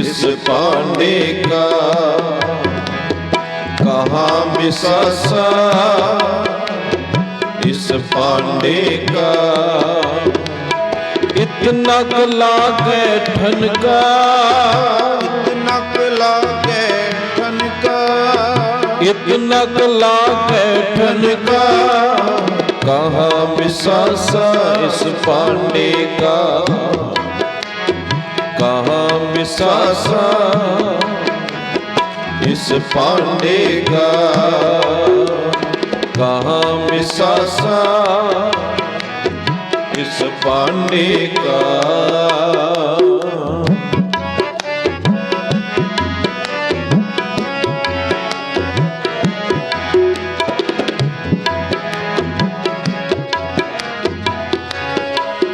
इस पांडे का कहाँ बिसासा इस पांडे का इतना कला के ठनका इतना लागे ठनका इतना कला के ठनका कहाँ बिसासा इस पांडे का ਕਹਾ ਵਿਸਾਸਾ ਇਸ ਪਾਂਡੇ ਗਾ ਕਹਾ ਵਿਸਾਸਾ ਇਸ ਪਾਂਡੇ ਗਾ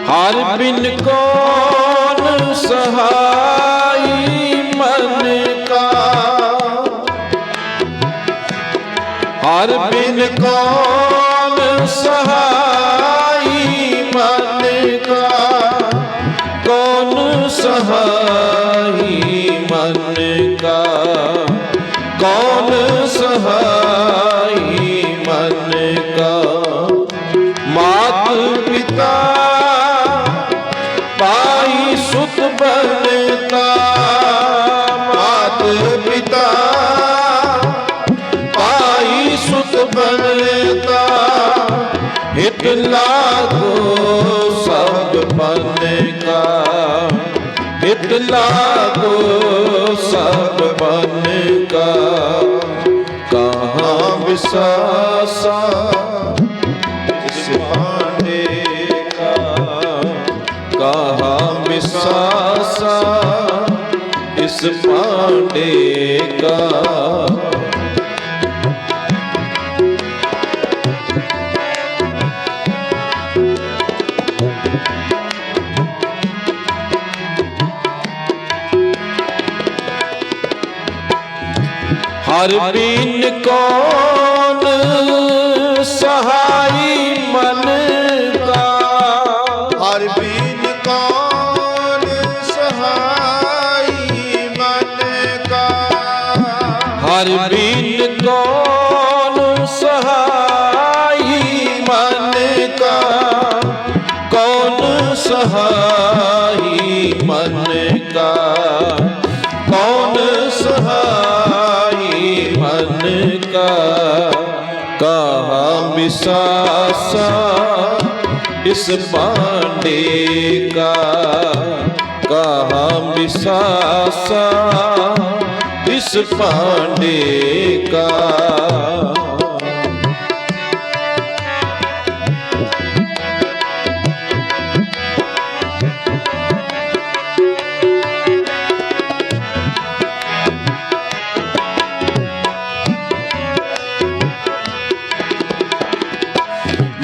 ਹਰ ਬਿਨ ਕੋ हर बिन कौन हित लागो सब बन का हित लागो सब बन का कहाँ विसासा इस पांडे का कहाँ विसासा इस पांडे का ਹਰ ਬੀਨ ਕੋਨ ਸਹਾਈ ਮਨ ਦਾ ਹਰ ਬੀਨ ਕੋਨ ਸਹਾਈ ਮਨ ਦਾ ਹਰ ਬੀਨ ਕੋਨ ਸਹਾਈ ਮਨ ਦਾ ਕੌਣ ਸਹਾਈ ਮਨ ਦਾ कहा विसासा इस पांडे का कहा विसासा इस पांडे का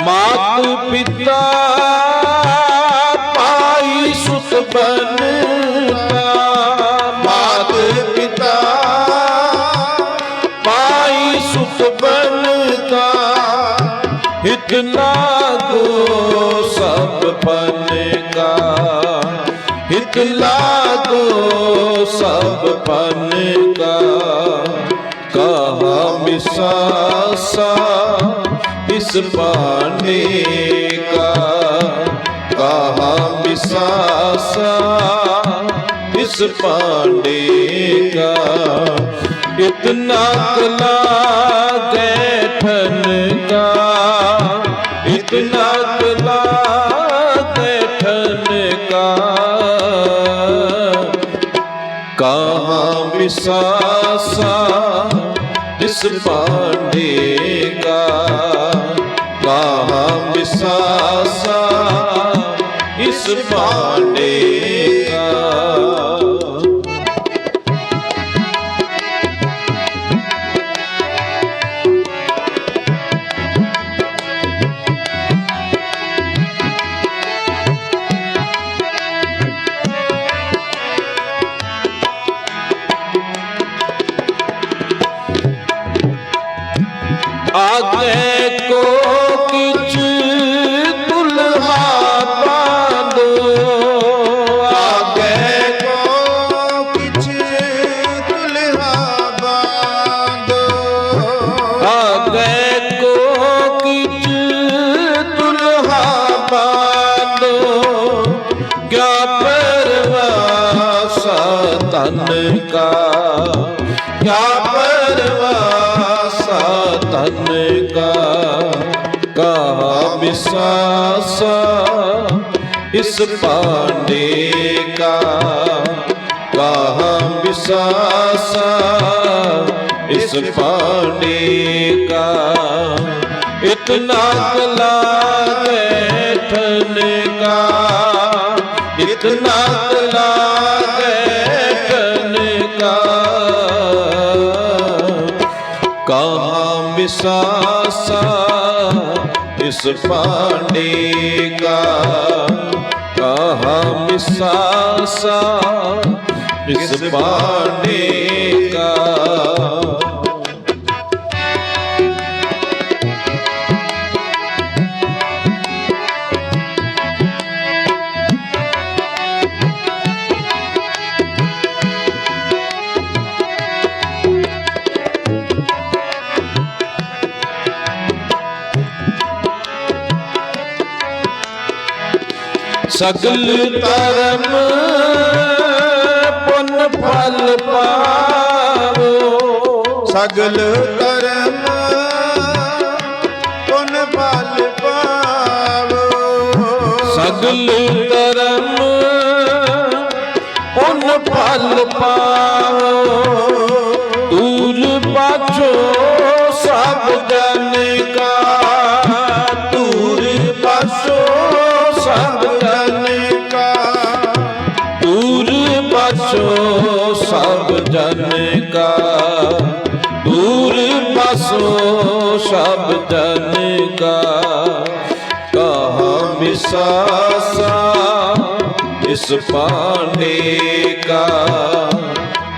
ਮਾਤੂ ਪਿਤਾ ਪਾਈ ਸੁਤ ਬਨਤਾ। ਮਾਤ ਪਿਤਾ ਪਾਈ ਸੁਤ ਬਨਤਾ। ਇਤਨਾ ਕੋ ਸਭ ਪਨੇਗਾ ਇਤਲਾ ਕੋ ਸਭ विसासा इस पाने का कहा विसासा इस पांडे का इतना कला गैठन का इतना कला गैठन का कहाँ विसासा इस पांडे इस ਧਨ ਕਾ ਕਿਆ ਪਰਵਾਸਾ ਧਨ ਕਾ, ਕਹਾ ਵਿਸਾਸਾ ਇਸ ਪਾਂਡੇ ਕਾ। ਕਹਾ ਵਿਸਾਸਾ ਇਸ ਪਾਣੀ कहाँ मिसासा इस पांडे का कहाँ मिसासा इस पांडे ਸਗਲ ਧਰਮ ਪੁੰਨ ਫਲ ਪਾਵੋ। ਸਗਲ ਕਰਮ ਪੁਨ ਫਲ ਪਾਵੋ। ਸਗਲ ਧਰਮ ਪੁੰਨ ਫਲ ਪਾਵੋ। ਸੋ ਸਭ ਜਨ ਕਾ ਕਹਾ ਮਿਸਾਸਾ ਇਸ ਪਾਣੇ ਕਾ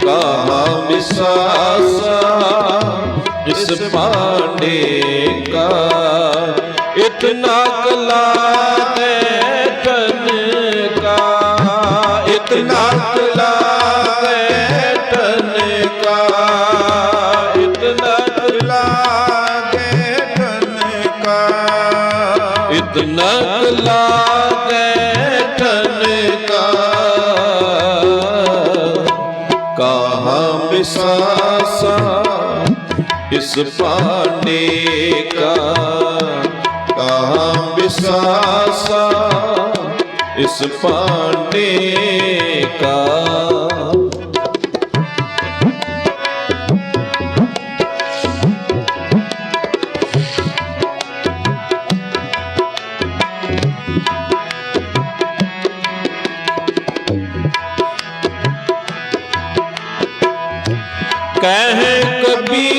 ਕਹਾ ਮਿਸਾਸਾ ਇਸ ਪਾਣੇ ਕਾ ਇਤਨਾ ਕਲਾ ਤੇ ਤਨ ਕਾ ਇਤਨਾ ਸਾਸਾ ਇਸ ਪਾਨੇ ਕਾ ਕਹਾ ਵਿਸਾਸਾ ਇਸ ਪਾਨੇ ਕਾ ਕਹਿ ਕਬੀ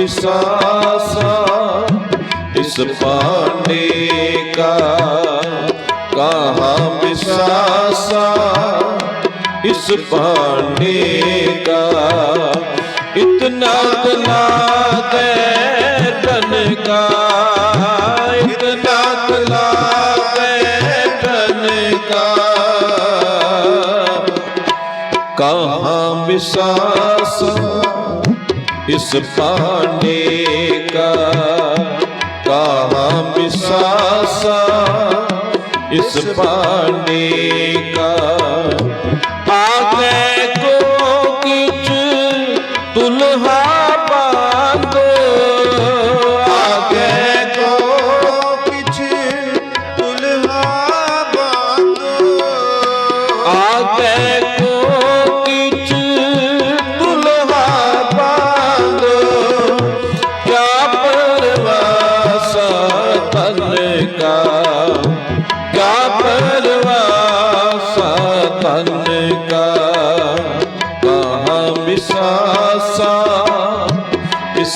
ਵਿਸਾਸਾ ਇਸ ਪਾਨੇ ਕਾ ਕਹਾ ਵਿਸਾਸਾ ਇਸ ਪਾਨੇ ਕਾ ਇਤਨਾ ਤਨਾ ਦੇ ਤਨ ਕਾ, ਇਤਨਾ ਤਨਾ ਦੇ ਤਨ ਕਹਾ ਵਿਸਾਸਾ इस पांडे का कहाँ विश्वास इस पांडे का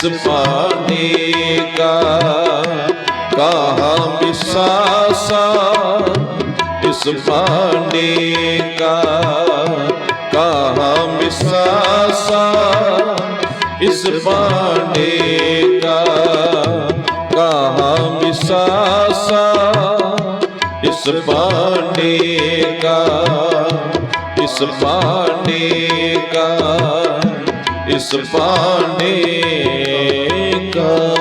पाने का कहा विसासा इस पाने का कहा विसासा इस पाने का कहा विसासा इस पाने का इस पाने का इस पाने का